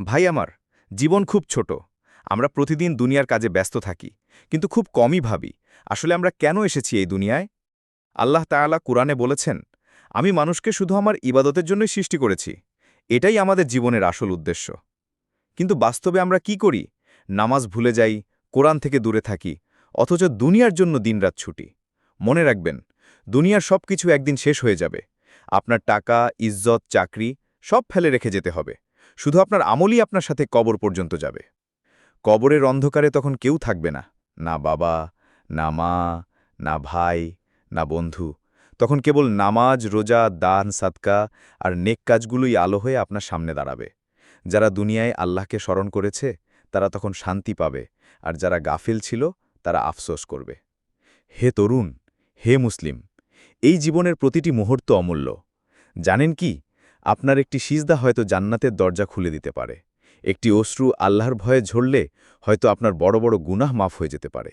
ভাই আমার, জীবন খুব ছোট। আমরা প্রতিদিন দুনিয়ার কাজে ব্যস্ত থাকি, কিন্তু খুব কমই ভাবি, আসলে আমরা কেন এসেছি এই দুনিয়ায়? আল্লাহ তাআলা কুরআনে বলেছেন, আমি মানুষকে শুধু আমার ইবাদতের জন্যই সৃষ্টি করেছি। এটাই আমাদের জীবনের আসল উদ্দেশ্য। কিন্তু বাস্তবে আমরা কি করি? নামাজ ভুলে যাই, কোরআন থেকে দূরে থাকি, অথচ দুনিয়ার জন্য দিনরাত ছুটি। মনে রাখবেন, দুনিয়ার সব কিছু একদিন শেষ হয়ে যাবে। আপনার টাকা, ইজ্জত, চাকরি, সব ফেলে রেখে যেতে হবে। শুধু আপনার আমলই আপনার সাথে কবর পর্যন্ত যাবে। কবরের অন্ধকারে তখন কেউ থাকবে না। না বাবা, না মা, না ভাই, না বন্ধু। তখন কেবল নামাজ, রোজা, দান, সাদকা আর নেক কাজগুলোই আলো হয়ে আপনার সামনে দাঁড়াবে। যারা দুনিয়ায় আল্লাহকে স্মরণ করেছে, তারা তখন শান্তি পাবে আর যারা গাফিল ছিল, তারা আফসোস করবে। হে তরুণ, হে মুসলিম, এই জীবনের প্রতিটি মুহূর্ত অমূল্য। জানেন কি আপনার একটি সিজদা হয়তো জান্নাতের দরজা খুলে দিতে পারে। একটি অশ্রু আল্লাহর ভয়ে ঝরলে হয়তো আপনার বড় বড় গুনাহ মাফ হয়ে যেতে পারে।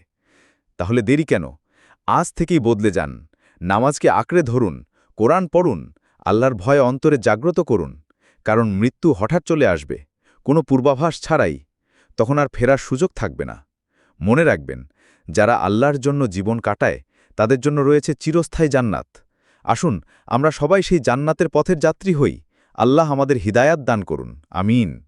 তাহলে দেরি কেন? আজ থেকেই বদলে যান। নামাজকে আঁকড়ে ধরুন, কোরআন পড়ুন, আল্লাহর ভয়ে অন্তরে জাগ্রত করুন। কারণ মৃত্যু হঠাৎ চলে আসবে, কোনো পূর্বাভাস ছাড়াই। তখন আর ফেরার সুযোগ থাকবে না। মনে রাখবেন, যারা আল্লাহর জন্য জীবন কাটায়, তাদের জন্য রয়েছে চিরস্থায়ী জান্নাত। আসুন আমরা সবাই সেই জান্নাতের পথের যাত্রী হই। আল্লাহ আমাদের হিদায়াত দান করুন। আমিন।